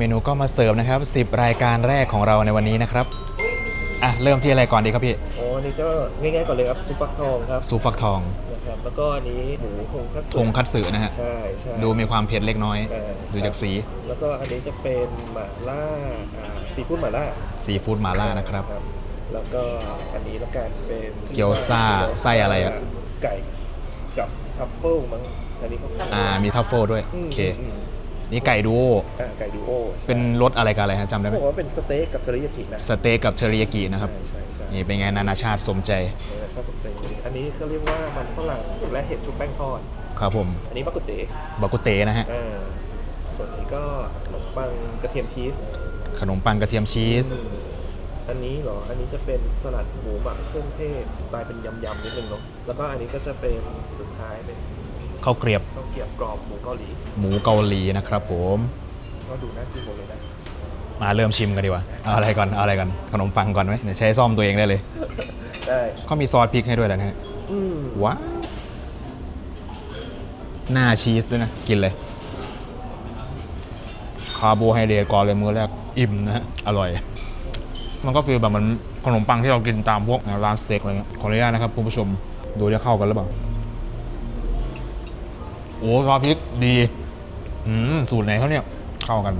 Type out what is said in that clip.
เมนูก็มาเสิร์ฟนะครับ 10 รายการแรกของเราในวันนี้นะครับ อะ เริ่มที่อะไรก่อนดีครับพี่ อ๋ออันนี้ก็ง่ายๆก่อนเลยครับซุปฟักทองครับซูฟักทองนะครับแล้วก็อันนี้หมูทงคัตสึทงคัตสึนะฮะ ใช่ใช่ดูมีความเผ็ดเล็กน้อยเออดูจากสีแล้วก็อันนี้จะเป็นหม่าล่าอ่าซีฟู้ดหม่าล่าซีฟู้ดมาล่านะครับ แล้วก็อันนี้แล้วกันเป็นเกี๊ยวซ่าไส้อะไรอะ ไก่กับทัฟเฟิลมั้งอันนี้เขา อ่า มีทัฟเฟิลด้วยมโอเคม นี่ไก่ดูโออ่าไก่ดูโอเป็นรสอะไรกันอะไรฮะจำได้ไหมเขาบอกว่าเป็นสเต็กกับเทอริยากินะสเต็กกับเทอริยากินะครับ ใช่ใช่ใช่นี่เป็นไงนานาชาติสมใจเออชอบสนใจจริงๆอันนี้เขาเรียกว่ามันฝรั่งและเห็ดชุบแป้งทอด ครับผมอันนี้บักกุเต๋บากุเตนะฮะ อ่าส่วนนี้ก็ขนมปังกระเทียมชีส ขนมปังกระเทียมชีสอืมอันนี้เหรอ อันนี้จะเป็นสลัดหมูหมักเครื่องเทศ สไตล์เป็นยำๆนิดนึงเนาะ แล้วก็อันนี้ก็จะเป็นสุดท้ายเป็น ข้าวเกรียบข้าวเกรียบกรอบหมูเกาหลี หมูเกาหลีนะครับผมก็ดูน่ากินหมดเลยนะมาเริ่มชิมกันดีกว่าเอาอะไรก่อนเอาอะไรก่อนขนมปังก่อนไหมเดี๋ยวใช้ซ่อมตัวเองได้เลยได้เขามีซอสพริกให้ด้วยแล้วนะฮะอืมว้าวหน้าชีสด้วยนะ กินเลย คาร์โบไฮเดรตก่อนเลยมื้อแรกอิ่มนะฮะอร่อย มันก็ฟีลแบบเหมันขนมปังที่เรากินตามพวกร้านสเต็กอะไรเงี้ยขออนุญาตนะครับคุณผู้ชมดูจะเข้ากันหรือเปล่า โอ้ซอสพริกดี อืมสูตรไหนเขาเนี่ย เข้ากัน